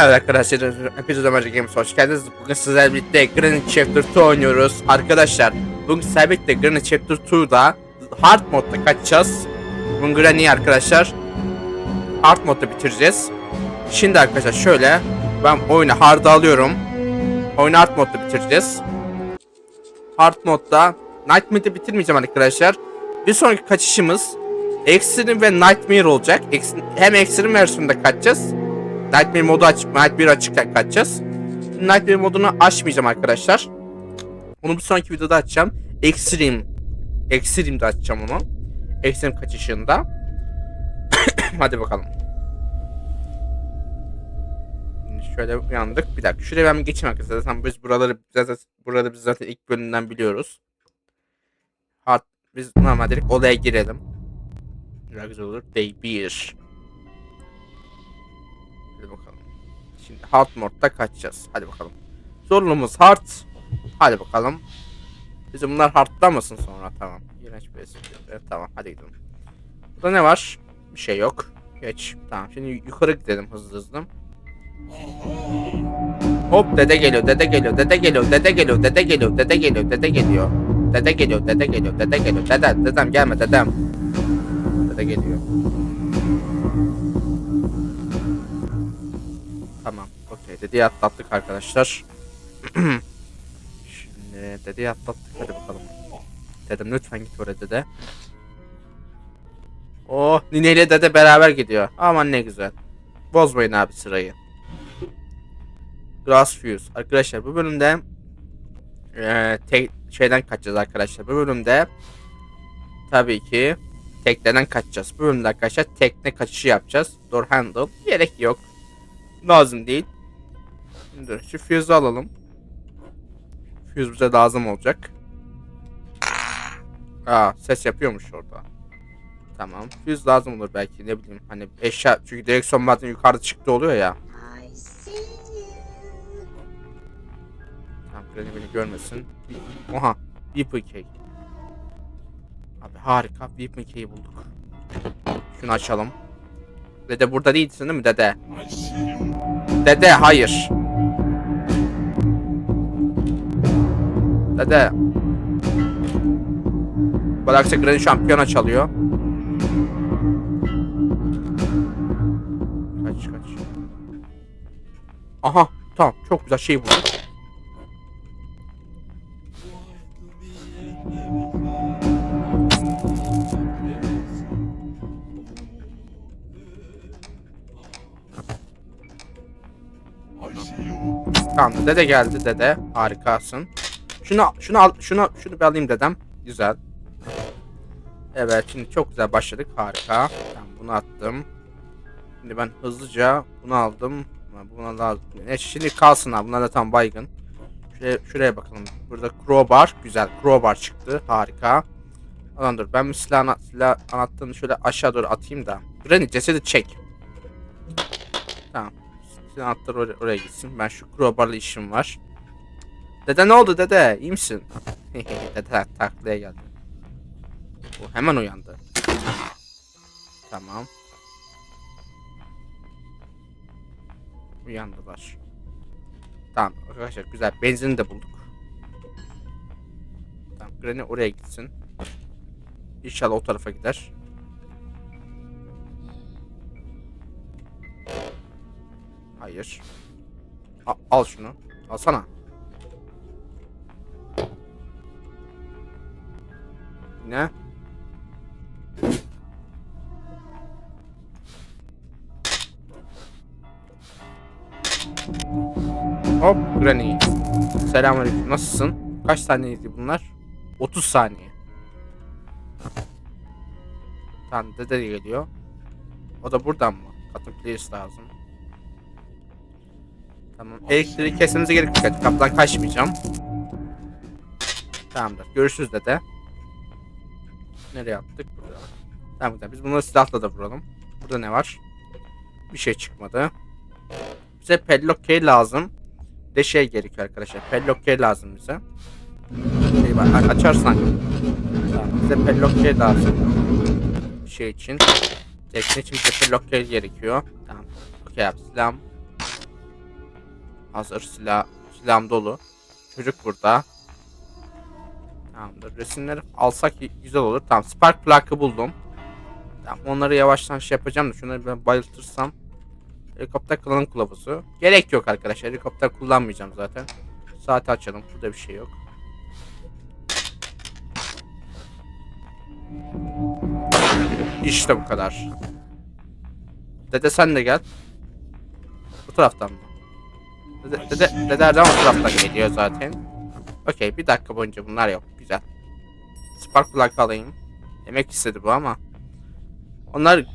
Evet arkadaşlar, hepinize Magic Games hoş geldiniz. Bugün sizlerle birlikte Granny Chapter 2 oynuyoruz. Arkadaşlar, bugün sizlerle birlikte Granny Chapter 2'da Hard modda kaçacağız. Bugün Granny'yi arkadaşlar Hard modda bitireceğiz. Şimdi arkadaşlar şöyle, ben oyunu Hard'a alıyorum. Oyunu Hard modda bitireceğiz. Hard modda Nightmare'de bitirmeyeceğim arkadaşlar. Bir sonraki kaçışımız Extreme ve Nightmare olacak. Hem Extreme versiyonunda kaçacağız. Nightmare modu aç, Nightmare açıkken kaçacağız. Nightmare modunu açmayacağım arkadaşlar. Onu bir sonraki videoda açacağım. Extreme. Extreme'de açacağım onu. Extreme kaçışında. Hadi bakalım. Şöyle uyandık. Bir dakika. Şuraya ben geçeyim arkadaşlar. Zaten biz buraları zaten burada biz zaten ilk bölümden biliyoruz. Hard, biz normal direkt olaya girelim. Güzel olur. Day 1. Şimdi hard modda kaçacağız. Hadi bakalım. Zorluğumuz hard. Hadi bakalım. Bizim bunlar hardlamasın sonra tamam. İğrenç bir espri. Evet, tamam hadi gidelim. Burada ne var? Bir şey yok. Geç. Tamam şimdi yukarı gidelim hızlı hızlı. Hop dede geliyor, dede geliyor, dede geliyor, dede geliyor, dede geliyor, dede geliyor, dede geliyor. Dede geliyor, dede geliyor, dede geliyor, dede, dedem gelme dedem. Dede geliyor. Dedeyi atlattık arkadaşlar. Şimdi dedeyi atlattık. Hadi bakalım. Dedem lütfen git oraya dede. Oh Nine ile dede beraber gidiyor. Aman ne güzel. Bozmayın abi sırayı. Grass Fuse. Arkadaşlar bu bölümde eee tek şeyden kaçacağız arkadaşlar. Bu bölümde tabii ki tekneden kaçacağız. Bu bölümde arkadaşlar tekne kaçışı yapacağız. Door handle. Gerek yok. Lazım değil. Şimdi şu fuse'u alalım. Fuse bize lazım olacak. Aa ses yapıyormuş orada. Tamam. Fuse lazım olur belki ne bileyim hani eşya çünkü direksiyon bazen yukarıda çıktı oluyor ya. Tamam Granny beni görmesin. Oha. Beeple Key. Abi harika. Beeple Key'i bulduk. Şunu açalım. Dede burada değilsin değil mi dede? Dede hayır. Dede. Bıraksa Granny şampiyona çalıyor. Kaç kaç. Aha tamam çok güzel şey buldum. Tamam dede geldi dede. Harikasın. Şunu şunu al şunu şunu bir alayım dedem. Güzel. Evet şimdi çok güzel başladık. Harika. Tamam bunu attım. Şimdi ben hızlıca bunu aldım. Buna lazım. Ne şimdi kalsın abi. Bunlar da tam baygın. Şuraya, şuraya bakalım. Burada crowbar. Güzel. Crowbar çıktı. Harika. Ulan dur. Ben bir silah, ana- silah anahtarını şöyle aşağı doğru atayım da. Granny cesedi çek. Tamam. Silah anahtarı oraya, oraya gitsin. Ben şu crowbarla işim var. Dede ne oldu dede? İyi misin? dede tak taklaya geldi. O hemen uyandı. Tamam. Uyandılar. Tamam arkadaşlar güzel. Benzini de bulduk. Tamam Granny oraya gitsin. İnşallah o tarafa gider. Hayır. A- al şunu. Alsana. Ne? Hop Granny. Selamünaleyküm. Nasılsın? Kaç saniyeydi bunlar? 30 saniye. Tamam dede de geliyor. O da buradan mı? Katın players lazım. Tamam. Elektriği kesmemize gerek yok. Kapıdan kaçmayacağım. Tamamdır. Görüşürüz dede. Nereye attık? Burada. Tamam güzel. Biz bunları silahla da vuralım. Burada ne var? Bir şey çıkmadı. Bize padlock key lazım. Bir De şey gerekiyor arkadaşlar. Padlock key lazım bize. Şey var. Açarsan. Tamam. Bize padlock key lazım. Bir şey için. Tekne için bize padlock key gerekiyor. Tamam. Okey abi silahım. hazır. Silah, silahım dolu. Çocuk burada. Tamamdır. Resimleri alsak güzel olur. Tamam. Spark plakı buldum. Tamam. Onları yavaştan şey yapacağım da şunları ben bayıltırsam. Helikopter kullanım kılavuzu. Gerek yok arkadaşlar. Helikopter kullanmayacağım zaten. Saati açalım. Burada bir şey yok. İşte bu kadar. Dede sen de gel. Bu taraftan mı? Dede, dede, dede zaman bu taraftan geliyor zaten. Okey bir dakika boyunca bunlar yok. Güzel. Spark plug alayım. Demek istedi bu ama. Onlar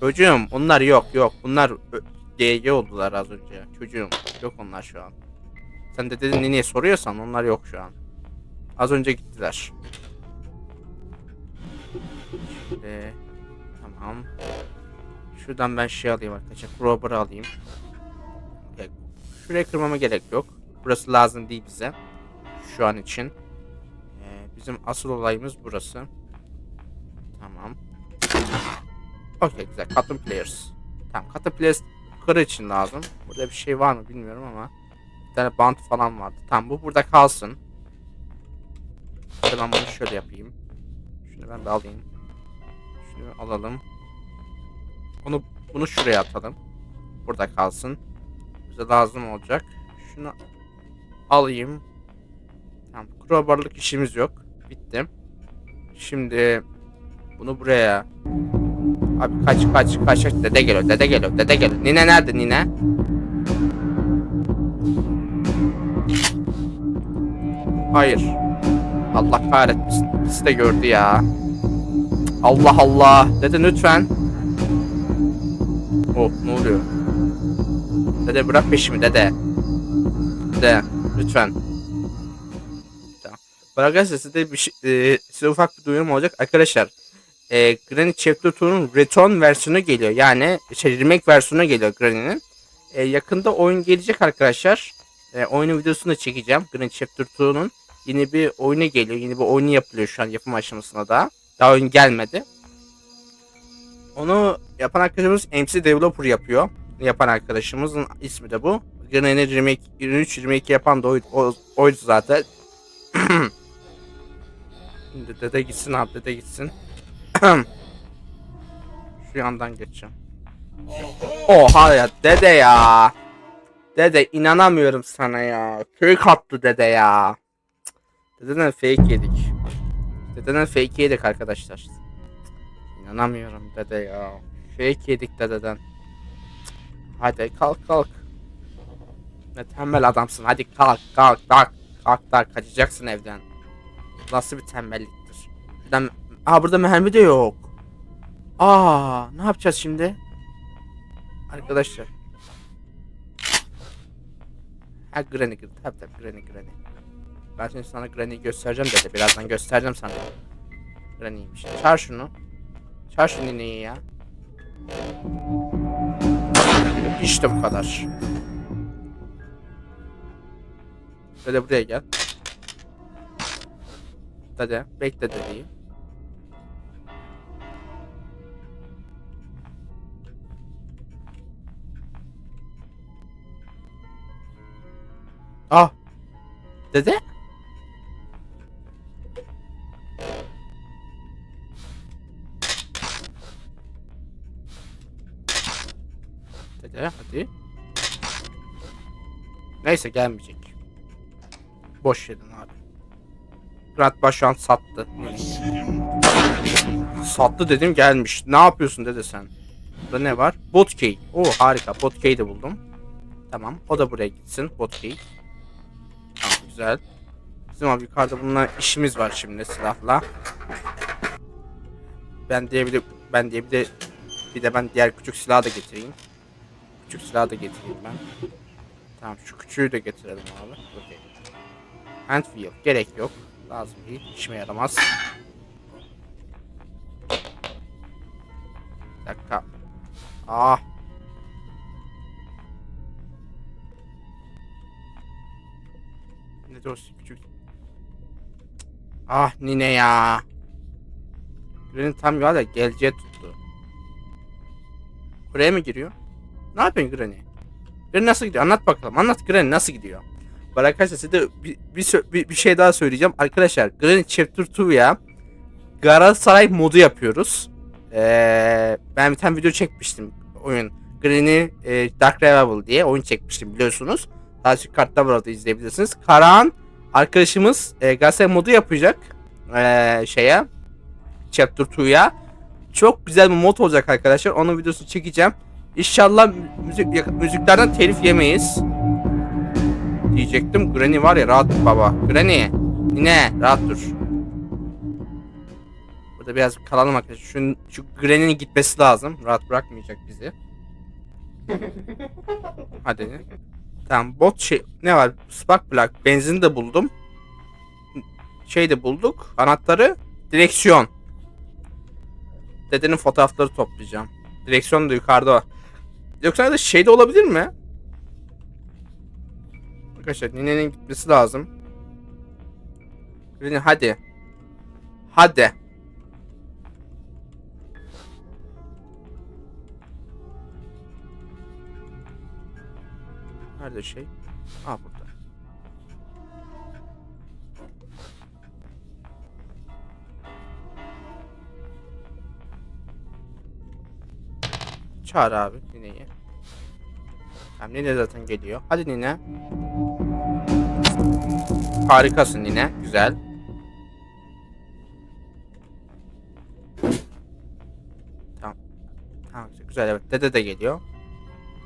çocuğum onlar yok yok. Bunlar GG oldular az önce. Çocuğum yok onlar şu an. Sen de dedin niye soruyorsan onlar yok şu an. Az önce gittiler. Şimdi tamam. Şuradan ben şey alayım arkadaşlar. Crowbar'ı alayım. Ya, Şuraya kırmama gerek yok. Burası lazım değil bize. Şu an için. Ee, bizim asıl olayımız burası. Tamam. Okey güzel. Cotton Players. Tamam Cotton Players yukarı için lazım. Burada bir şey var mı bilmiyorum ama. Bir tane bant falan vardı. Tamam bu burada kalsın. Ben bunu şöyle yapayım. Şunu ben de alayım. Şunu alalım. Onu bunu şuraya atalım. Burada kalsın. Bize lazım olacak. Şunu alayım. Tamam. Crowbar'lık işimiz yok. Bitti. Şimdi bunu buraya Abi kaç kaç kaç kaç. Dede geliyor dede geliyor dede geliyor. Nine nerede nine? Hayır. Allah kahretmesin. İkisi de gördü ya. Allah Allah. Dede lütfen. Oh ne oluyor? Dede bırak peşimi dede. Dede lütfen Arkadaşlar size, bir şey, e, size ufak bir duyurum olacak arkadaşlar e, Granny Chapter 2'nun Return versiyonu geliyor. Yani şey, remake versiyonu geliyor Granny'nin. E, yakında oyun gelecek arkadaşlar. E, oyunun videosunu da çekeceğim. Granny Chapter 2'nun yeni bir oyunu geliyor. Yeni bir oyunu yapılıyor şu an yapım aşamasında da. Daha oyun gelmedi. Onu yapan arkadaşımız MC Developer yapıyor. Yapan arkadaşımızın ismi de bu. Granny Remake 23 Remake yapan da oydu, oydu zaten. Şimdi dede gitsin abi dede gitsin. Şu yandan geçeceğim. Oha ya dede ya. Dede inanamıyorum sana ya. Fake attı dede ya. Dededen fake yedik. Dededen fake yedik arkadaşlar. İnanamıyorum dede ya. Fake yedik dededen. Hadi kalk kalk. Ne tembel adamsın. Hadi kalk kalk kalk. Kalk kalk kaçacaksın evden. Nasıl bir tembelliktir. Şuradan Aa burada mermi de yok. Aa ne yapacağız şimdi? Arkadaşlar. Ha Granny tabi tabi Granny Granny. Ben şimdi sana Granny'yi göstereceğim dedi. Birazdan göstereceğim sana. Granny'ymiş. Çağır şunu. Çağır şu nineyi ya. İşte bu kadar. Dede buraya gel. Dede bekle dedeyi. Ah. Dede? Dede hadi. Neyse gelmeyecek. Boş yedin abi. Grant şu an sattı. Sattı dedim gelmiş. Ne yapıyorsun dede sen? Burada ne var? Botkey. Oo harika. Botkey'i de buldum. Tamam. O da buraya gitsin. Botkey. Tamam güzel. Bizim abi yukarıda bununla işimiz var şimdi silahla. Ben diye bir de ben diye bir de bir de ben diğer küçük silahı da getireyim. Küçük silahı da getireyim ben. Tamam şu küçüğü de getirelim abi. Okey. Handwheel gerek yok. Lazım değil. İşime yaramaz. Bir dakika. Ah. Ne dost küçük. Ah nine ya. Granny tam ya da geleceğe tuttu. Buraya mı giriyor? Ne yapıyorsun Granny? Granny nasıl gidiyor? Anlat bakalım. Anlat Granny nasıl gidiyor? Bak arkadaşlar size de bir, bir, bir, bir şey daha söyleyeceğim. Arkadaşlar Granny Chapter 2'ya Galatasaray modu yapıyoruz. Ee, ben bir tane video çekmiştim oyun. Granny e, Dark Revival diye oyun çekmiştim biliyorsunuz. Çok kartta var orada izleyebilirsiniz. Karahan arkadaşımız e, Galatasaray modu yapacak. E, şeye Chapter 2'ya. Çok güzel bir mod olacak arkadaşlar. Onun videosunu çekeceğim. İnşallah müzik, müziklerden telif yemeyiz. Diyecektim. Granny var ya rahat dur baba. Granny. Yine rahat dur. Burada biraz kalalım arkadaşlar. Şu, şu Granny'nin gitmesi lazım. Rahat bırakmayacak bizi. Hadi. Tamam bot şey ne var? Spark plug. Benzin de buldum. Şey de bulduk. Anahtarı. Direksiyon. Dedenin fotoğrafları toplayacağım. Direksiyon da yukarıda. Yoksa da şey de olabilir mi? Arkadaşlar ninenin gitmesi lazım. Nine hadi. Hadi. Nerede şey? Aa burada. Çağır abi nineyi. Tamam nine zaten geliyor. Hadi nine. Harikasın nine. Güzel. Tamam. Tamam güzel evet. Dede de geliyor.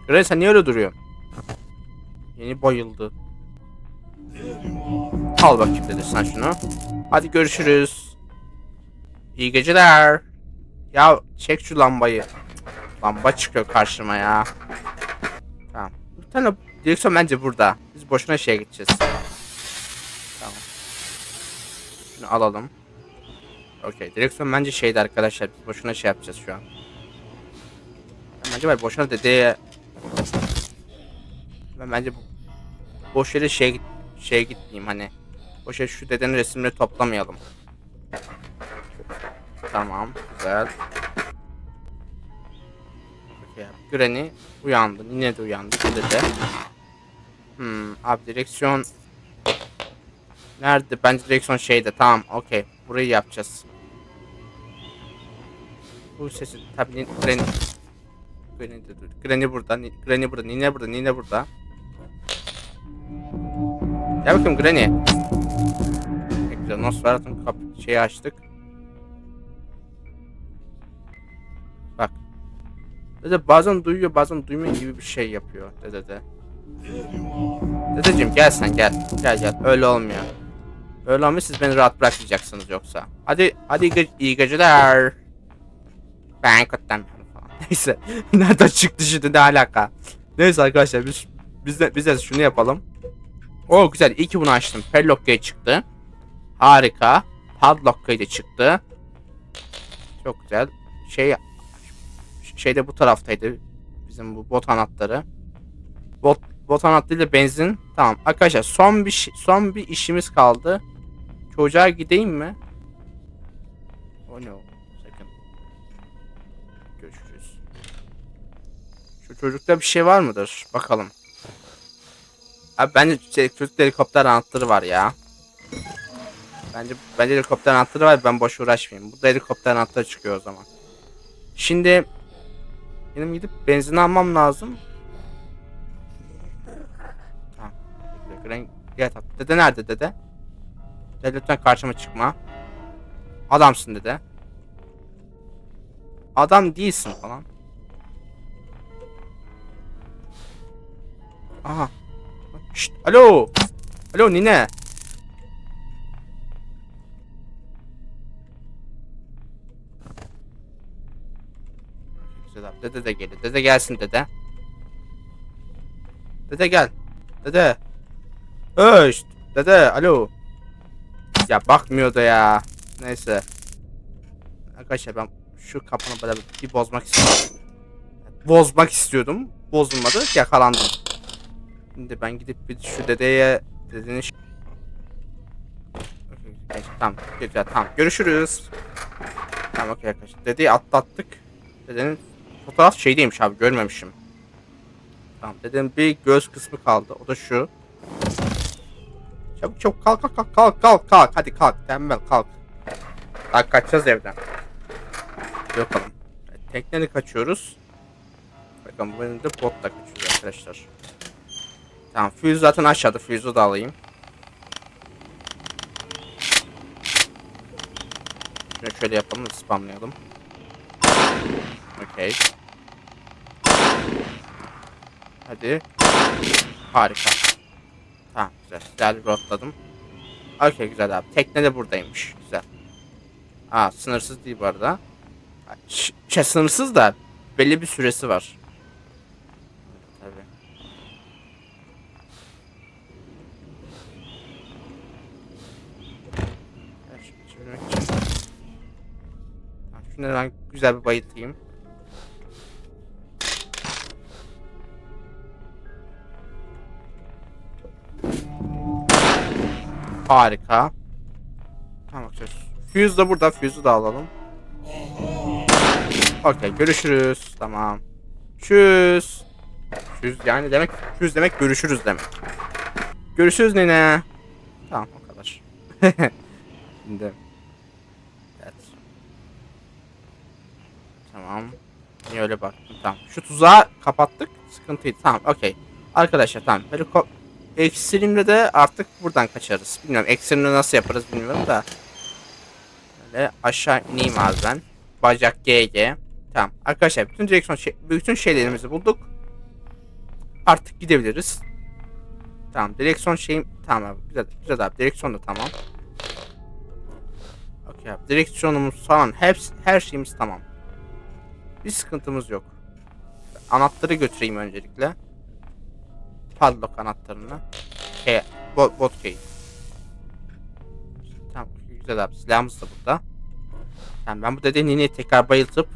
Gray sen niye öyle duruyorsun? Yeni bayıldı. Al bakayım dede sen şunu. Hadi görüşürüz. İyi geceler. Ya çek şu lambayı. Lamba çıkıyor karşıma ya. Tamam. Bir tane direksiyon bence burada. Biz boşuna şeye gideceğiz. Şunu alalım. Okey. Direksiyon bence şeydi arkadaşlar. Biz boşuna şey yapacağız şu an. Ben bence ben boşuna dedeye... Ben bence. Boş yere şey, şeye gitmeyeyim hani. Boş yere şu dedenin resimleri toplamayalım. Tamam. Güzel. Okey. Granny uyandı. Yine de uyandı. Dede de. Hmm. Abi direksiyon... Nerede? Bence direksiyon şeyde. Tamam. Okey. Burayı yapacağız. Bu sesi tabii Granny. Granny. Granny burada. Granny burada. Nine burada. Nine burada. Gel bakayım Granny. Ne güzel. Nosferatu'nun kap şeyi açtık. Bak. Dede bazen duyuyor bazen duymuyor gibi bir şey yapıyor dede de. Dedeciğim gel sen gel. Gel gel. Öyle olmuyor. Öyle olmuyor siz beni rahat bırakmayacaksınız yoksa. Hadi hadi iyi, iyi geceler. Ben falan. Neyse. Nereden çıktı şimdi ne alaka? Neyse arkadaşlar biz biz de, biz de şunu yapalım. O güzel. İyi ki bunu açtım. Padlock key çıktı. Harika. Padlock key de çıktı. Çok güzel. Şey şey de bu taraftaydı. Bizim bu bot anahtarı. Bot bot anahtarıyla benzin. Tamam. Arkadaşlar son bir son bir işimiz kaldı. Çocuğa gideyim mi? Oh no. Sakın. Görüşürüz. Şu çocukta bir şey var mıdır? Bakalım. Abi bence şey, çocuk helikopter anahtarı var ya. Bence bence helikopter anahtarı var. Ben boş uğraşmayayım. Burada helikopter anahtarı çıkıyor o zaman. Şimdi benim gidip benzin almam lazım. Tamam. Dede nerede dede? Dede lütfen karşıma çıkma. Adamsın dede. Adam değilsin falan. Aha. Şşt, alo. Alo nine. Güzel. Dede de geliyor. Dede gelsin dede. Dede gel. Dede. Öşt. Dede alo. Ya bakmıyor da ya. Neyse. Arkadaşlar ben şu kapını böyle bir bozmak istiyorum. Bozmak istiyordum. Bozulmadı. Yakalandım. Şimdi ben gidip bir şu dedeye dedenin okey, Tamam güzel tamam görüşürüz. Tamam okey arkadaşlar. Dedeyi atlattık. Dedenin fotoğraf şeydeymiş abi görmemişim. Tamam dedim bir göz kısmı kaldı. O da şu. Çabuk çabuk kalk kalk kalk kalk kalk kalk. Hadi kalk tembel kalk. Kalk kaçacağız evden. Bakalım. Tekneni kaçıyoruz. Bakın bu de botla kaçıyoruz arkadaşlar. Tamam füze zaten aşağıda füze'ü da alayım. Şunu şöyle yapalım da spamlayalım. Okey. Hadi. Harika. Güzel. Güzel rotladım. Okey güzel abi. Tekne de buradaymış. Güzel. Aa sınırsız değil bu arada. Ş- Şey sınırsız da belli bir süresi var. Tabii. Şunu ben güzel bir bayıltayım. Harika. Tamam bakacağız. Fuse de burada. Fuse'u da alalım. Okey görüşürüz. Tamam. Tschüss. Tschüss yani demek tschüss demek görüşürüz demek. Görüşürüz nene. Tamam o kadar. Şimdi. Evet. Tamam. Niye öyle baktım? Tamam. Şu tuzağı kapattık. Sıkıntıydı. Tamam okey. Arkadaşlar tamam. Helikop Ekstrem'de de artık buradan kaçarız. Bilmiyorum Ekstrem'de nasıl yaparız bilmiyorum da. Böyle aşağı ineyim abi ben. Bacak GG. Tamam. Arkadaşlar bütün direksiyon şey, bütün şeylerimizi bulduk. Artık gidebiliriz. Tamam. Direksiyon şeyim tamam abi. Güzel, güzel abi. Direksiyon da tamam. Okey abi. Direksiyonumuz falan hepsi, her şeyimiz tamam. Bir sıkıntımız yok. Anahtarı götüreyim öncelikle. Padlock anahtarını. Şey, bot, bot key. Tamam güzel abi silahımız da burada. Tamam ben bu dede nineyi tekrar bayıltıp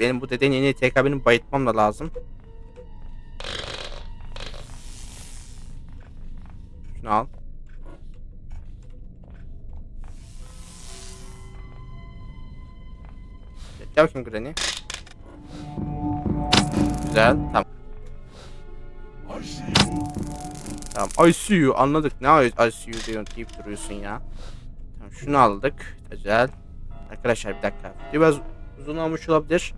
benim bu dede nineyi tekrar benim bayıltmam da lazım. Şunu al. Gel bakayım Granny. Güzel tamam. Tamam I see you anladık. Ne I see you diyorsun deyip duruyorsun ya. Tamam şunu aldık. Güzel. Arkadaşlar bir dakika. Biraz uzun olmuş olabilir.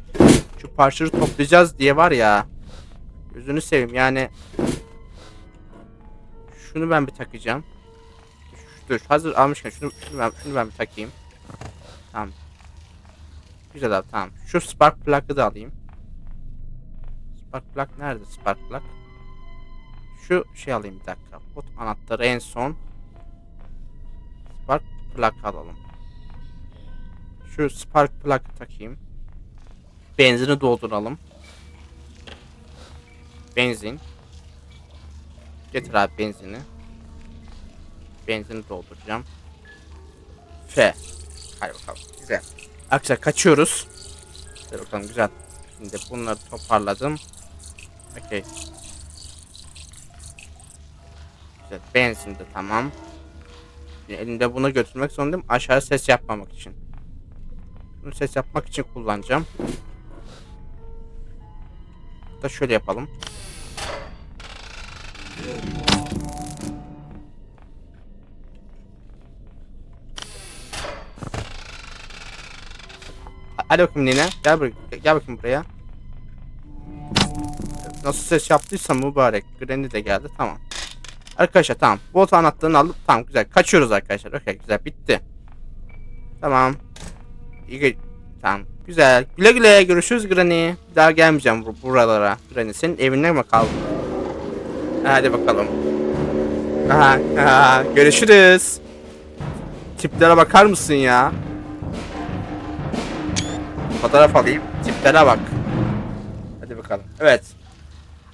Şu parçaları toplayacağız diye var ya. Gözünü seveyim yani. Şunu ben bir takacağım. Dur hazır almışken şunu, şunu, ben, şunu ben bir takayım. Tamam. Güzel abi tamam. Şu spark plug'ı da alayım. Spark plug nerede spark plug? Şu şey alayım bir dakika. Bot anahtarı en son. Spark plug alalım. Şu spark plug takayım. Benzini dolduralım. Benzin. Getir abi benzini. Benzini dolduracağım. F. Hadi bakalım. Güzel. Arkadaşlar kaçıyoruz. Hadi bakalım güzel. Şimdi bunları toparladım. Okey. Güzel. Benzin de tamam. Elimde bunu götürmek zorundayım. Aşağı ses yapmamak için. Bunu ses yapmak için kullanacağım. Da şöyle yapalım. Hadi bakayım Nine. Gel, buraya, gel bakayım buraya. Nasıl ses yaptıysam mübarek. Granny de geldi. Tamam. Arkadaşlar tamam. Volt anahtarını aldık. Tamam güzel. Kaçıyoruz arkadaşlar. Okey güzel. Bitti. Tamam. İyi Tamam. Güzel. Güle güle. Görüşürüz Granny. Bir daha gelmeyeceğim bu- buralara. Granny senin evine mi kaldın? Hadi bakalım. Aha, aha, görüşürüz. Tiplere bakar mısın ya? Fotoğraf alayım. Tiplere bak. Hadi bakalım. Evet.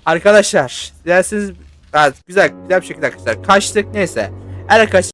Arkadaşlar, dilerseniz evet, güzel güzel bir şekilde arkadaşlar kaçtık neyse. Arkadaşlar